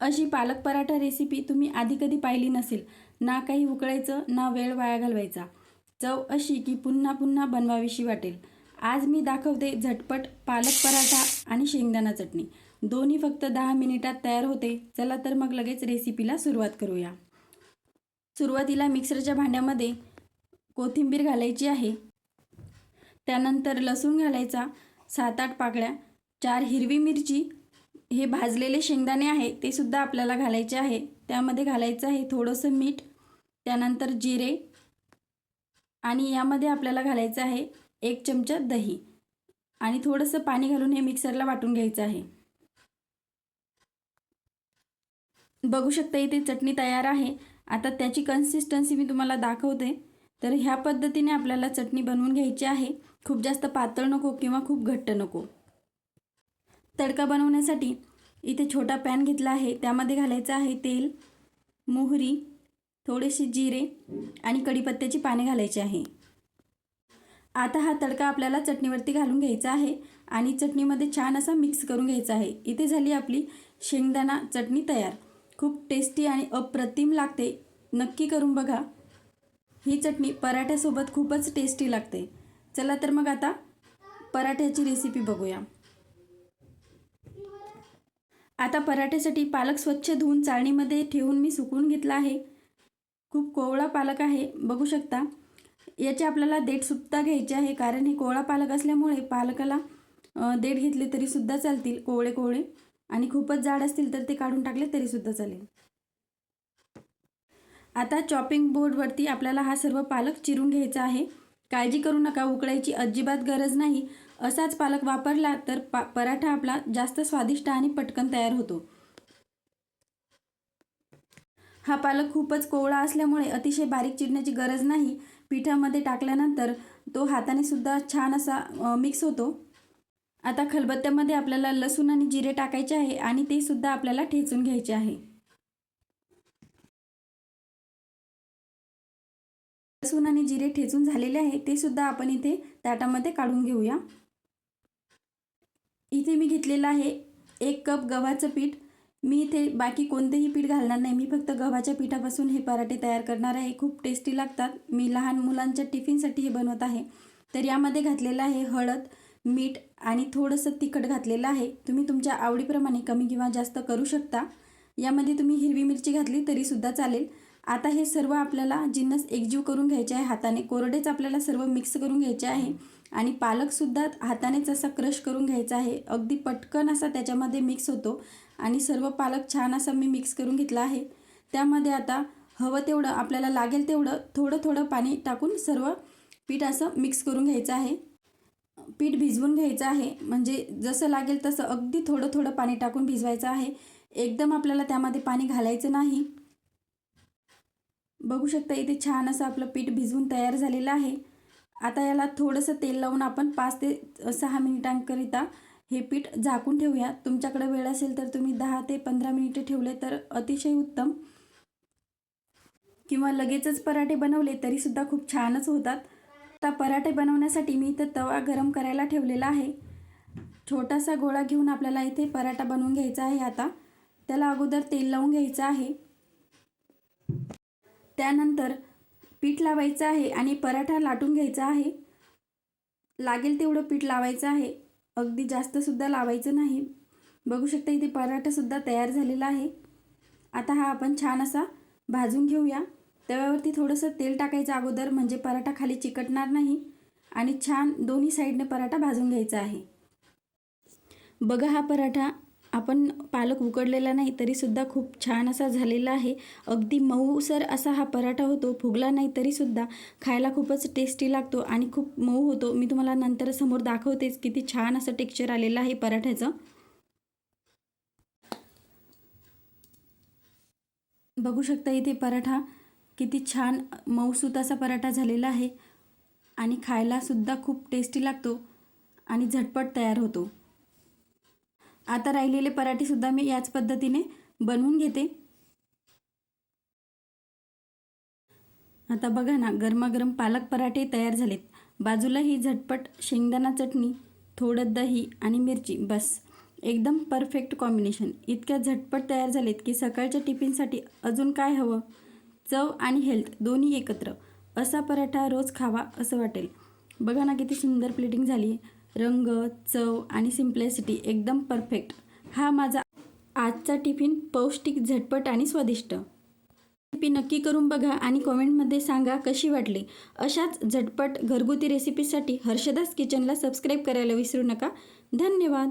अशी पालक पराठा रेसिपी तुम्ही आधी कधी पाहिली नसेल ना काही उकळायचं ना वेळ वाया घालवायचा. चव अशी की पुन्हा पुन्हा बनवावीशी वाटेल. आज मी दाखवते झटपट पालक पराठा आणि शेंगदाणा चटणी. दोन्ही फक्त दहा मिनिटात तयार होते. चला तर मग लगेच रेसिपीला सुरुवात करूया. सुरुवातीला मिक्सरच्या भांड्यामध्ये कोथिंबीर घालायची आहे. त्यानंतर लसूण घालायचा सात आठ पाकळ्या चार हिरवी मिरची हे भाजलेले शेंगदाणे आहे ते सुद्धा आपल्याला घालायचे आहे. त्यामध्ये घालायचं आहे थोडंसं मीठ त्यानंतर जिरे आणि यामध्ये आपल्याला घालायचं आहे एक चमचा दही आणि थोडंसं पाणी घालून हे मिक्सरला वाटून घ्यायचं आहे. बघू शकता इथे चटणी तयार आहे. आता त्याची कन्सिस्टन्सी मी तुम्हाला दाखवते. तर ह्या पद्धतीने आपल्याला चटणी बनवून घ्यायची आहे. खूप जास्त पातळ नको किंवा खूप घट्ट नको. तडका बनवण्यासाठी इथे छोटा पॅन घेतला आहे. त्यामध्ये घालायचं आहे तेल मोहरी थोडेसे जिरे आणि कढीपत्त्याची पाने घालायची आहे. आता हा तडका आपल्याला चटणीवरती घालून घ्यायचा आहे आणि चटणीमध्ये छान असा मिक्स करून घ्यायचा आहे. इथे झाली आपली शेंगदाणा चटणी तयार. खूप टेस्टी आणि अप्रतिम लागते. नक्की करून बघा. ही चटणी पराठ्यासोबत खूपच टेस्टी लागते. चला तर मग आता पराठ्याची रेसिपी बघूया. आता पराठ्यासाठी पालक स्वच्छ धुवून चाळणीमध्ये ठेवून मी सुकून घेतला आहे. खूप कोवळा पालक आहे बघू शकता. याचे आपल्याला देठसुद्धा घ्यायचे आहे कारण हे कोवळा पालक असल्यामुळे पालकाला देठ घेतले तरीसुद्धा चालतील कोवळे कोवळे. आणि खूपच जाड असतील तर ते काढून टाकले तरीसुद्धा चालेल. आता चॉपिंग बोर्डवरती आपल्याला हा सर्व पालक चिरून घ्यायचा आहे. काळजी करू नका उकळायची अजिबात गरज नाही. असाच पालक वापरला तर पा पराठा आपला जास्त स्वादिष्ट आणि पटकन तयार होतो. हा पालक खूपच कोवळा असल्यामुळे अतिशय बारीक चिरण्याची गरज नाही. पिठामध्ये टाकल्यानंतर तो हाताने सुद्धा छान असा मिक्स होतो. आता खलबत्त्यामध्ये आपल्याला लसूण आणि जिरे टाकायचे आहे आणि ते सुद्धा आपल्याला ठेचून घ्यायचे आहे. लसूण आणि जिरे ठेचून झालेले आहे ते सुद्धा आपण इथे ताटामध्ये काढून घेऊया. इथे मी घेतलेलं आहे एक कप गव्हाचं पीठ. मी इथे बाकी कोणतेही पीठ घालणार नाही मी फक्त गव्हाच्या पिठापासून हे पराठे तयार करणार आहे. खूप टेस्टी लागतात. मी लहान मुलांच्या टिफिनसाठी हे बनवत आहे. तर यामध्ये घातलेलं आहे हळद मीठ आणि थोडंसं तिखट घातलेलं आहे. तुम्ही तुमच्या आवडीप्रमाणे कमी किंवा जास्त करू शकता. यामध्ये तुम्ही हिरवी मिरची घातली तरीसुद्धा चालेल. आता हे सर्व आपल्याला जिन्नस एकजीव करून घ्यायचे आहे हाताने. कोरडेच आपल्याला सर्व मिक्स करून घ्यायचे आहे. आणि पालकसुद्धा हातानेच असा क्रश करून घ्यायचा आहे. अगदी पटकन असा त्याच्यामध्ये मिक्स होतो. आणि सर्व पालक छान असा मी मिक्स करून घेतला आहे. त्यामध्ये आता हवं तेवढं आपल्याला लागेल तेवढं थोडं थोडं पाणी टाकून सर्व पीठ असं मिक्स करून घ्यायचं आहे. पीठ भिजवून घ्यायचं आहे. म्हणजे जसं लागेल तसं अगदी थोडं थोडं पाणी टाकून भिजवायचं आहे. एकदम आपल्याला त्यामध्ये पाणी घालायचं नाही. बघू शकता इथे छान असं आपलं पीठ भिजवून तयार झालेलं आहे. आता याला थोडंसं तेल लावून आपण पाच ते सहा मिनिटांकरिता हे पीठ झाकून ठेवूया. तुमच्याकडे वेळ असेल तर तुम्ही दहा ते पंधरा मिनिटे ठेवले तर अतिशय उत्तम. किंवा लगेचच पराठे बनवले तरीसुद्धा खूप छानच होतात. आता पराठे बनवण्यासाठी मी इथं तवा गरम करायला ठेवलेला आहे. छोटासा गोळा घेऊन आपल्याला इथे पराठा बनवून घ्यायचा आहे आता. त्याला अगोदर तेल लावून घ्यायचं आहे. त्यानंतर पीठ लावायचं आहे आणि पराठा लाटून घ्यायचा आहे. लागेल तेवढं पीठ लावायचं आहे. अगदी जास्तसुद्धा लावायचं नाही. बघू शकता इथे पराठासुद्धा तयार झालेला आहे. आता हा आपण छान असा भाजून घेऊया. तव्यावरती थोडंसं तेल टाकायचं अगोदर म्हणजे पराठा खाली चिकटणार नाही आणि छान दोन्ही साईडने पराठा भाजून घ्यायचा आहे. बघा हा पराठा आपण पालक उकडलेला नाही तरीसुद्धा खूप छान असा झालेला आहे. अगदी मऊसर असा हा पराठा होतो फुगला नाही तरीसुद्धा खायला खूपच टेस्टी लागतो आणि खूप मऊ होतो. मी तुम्हाला नंतर समोर दाखवतेच किती छान असं टेक्स्चर आलेलं आहे पराठ्याचं. बघू शकता इथे पराठा किती छान मऊसूत असा पराठा झालेला आहे आणि खायलासुद्धा खूप टेस्टी लागतो आणि झटपट तयार होतो. आता राहिलेले पराठेसुद्धा मी याच पद्धतीने बनवून घेते. आता बघा ना गरमागरम पालक पराठे तयार झालेत. बाजूला ही झटपट शेंगदाणा चटणी थोडं दही आणि मिरची बस. एकदम परफेक्ट कॉम्बिनेशन. इतक्या झटपट तयार झालेत की सकाळच्या टिफिनसाठी अजून काय हवं? चव आणि हेल्थ दोन्ही एकत्र. असा पराठा रोज खावा असं वाटेल. बघा ना किती सुंदर प्लेटिंग झाली आहे रंग चव आणि सिम्प्लेसिटी एकदम परफेक्ट हा माझा आजचा टिफिन पौष्टिक झटपट आणि स्वादिष्ट. रेसिपी नक्की करून बघा आणि कॉमेंटमध्ये सांगा कशी वाटली. अशाच झटपट घरगुती रेसिपीसाठी हर्षदास किचनला सबस्क्राईब करायला विसरू नका. धन्यवाद.